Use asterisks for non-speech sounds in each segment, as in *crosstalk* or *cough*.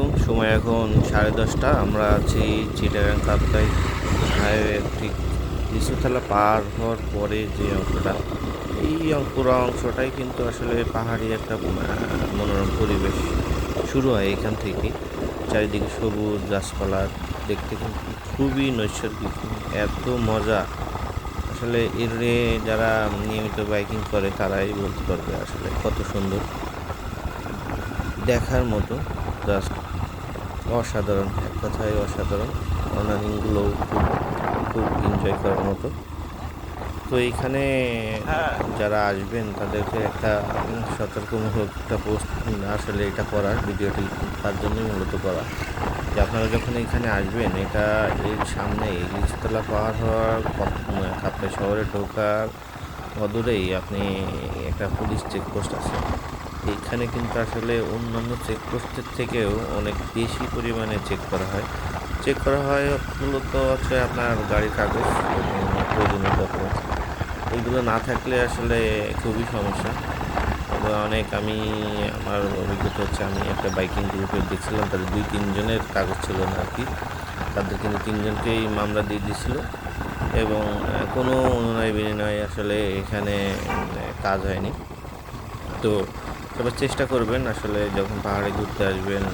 আলাইকুম সময় এখন সাড়ে দশটা। আমরা আছি চিটাগাং কাপ্তাই হাইওয়ে ঠিক লিচুতলা পার হওয়ার পরে যে অংশটা, এই পুরো অংশটাই কিন্তু আসলে পাহাড়ি একটা মনোরম পরিবেশ শুরু হয় এখান থেকে। চারিদিকে সবুজ গাছপালা দেখতে কিন্তু খুবই নৈসর্গিক, এত মজা। আসলে এর যারা নিয়মিত বাইকিং করে তারাই বলতে পারবে আসলে কত সুন্দর। দেখার মতো জাস্ট অসাধারণ, এক কথায় অসাধারণ। অন্যান্যগুলোও খুব খুব এনজয় করার মতো। তো এইখানে যারা আসবেন, তাদেরকে একটা সতর্কমূলক একটা পোস্ট আসলে এটা করার ভিডিওটি তার জন্যই মূলত করা। যে আপনারা যখন এখানে আসবেন, এটা এর সামনে লিচুতলা পাহাড় হওয়ার কাপ্তাই শহরে ঢোকার অদূরেই আপনি একটা পুলিশ চেকপোস্ট আছে। এইখানে কিন্তু আসলে অন্যান্য চেকপোস্টের থেকেও অনেক বেশি পরিমাণে চেক করা হয়। চেক করা হয় মূলত হচ্ছে আপনার গাড়ির কাগজ প্রয়োজনীয় ডকুমেন্ট এইগুলো না থাকলে আসলে খুবই সমস্যা। তবে অনেক আমি, আমার অভিজ্ঞতা হচ্ছে আমি একটা বাইকিং গ্রুপে দেখছিলাম, তাদের দুই তিনজনের কাগজ ছিল না আর কি। তাদের কিন্তু তিনজনকেই মামলা দিয়ে দিয়েছিল এবং কোনো অনুনয় বিনিময় আসলে এখানে কাজ হয়নি। তো তবে চেষ্টা করবেন আসলে যখন পাহাড়ে ঘুরতে আসবেন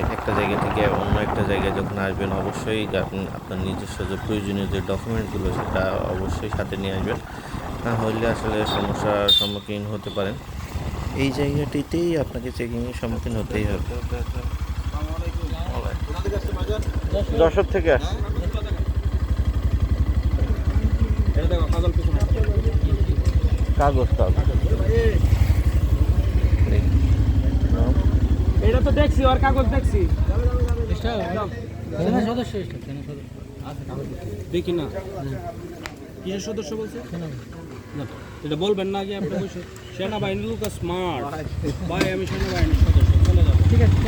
এক একটা জায়গা থেকে অন্য একটা জায়গায় যখন আসবেন অবশ্যই আপনি আপনার নিজস্ব যে প্রয়োজনীয় যে ডকুমেন্টগুলো সেটা অবশ্যই সাথে নিয়ে আসবেন। না হলে আসলে সমস্যার সম্মুখীন হতে পারেন। এই জায়গাটিতেই আপনাকে চেকিংয়ের সম্মুখীন হতেই হবে। যশোর থেকে আসছে কাগজ কাগজ। এটা তো দেখছি ওর কাগজ দেখছি। সদস্য কাগজ দেখি না। কিসের সদস্য বলছে? না, এটা বলবেন না আগে আপনি বসে *laughs* সেনাবাহিনীর লোক স্মার্ট ভাই আমি সেনাবাহিনীর সদস্য চলে যাব। ঠিক আছে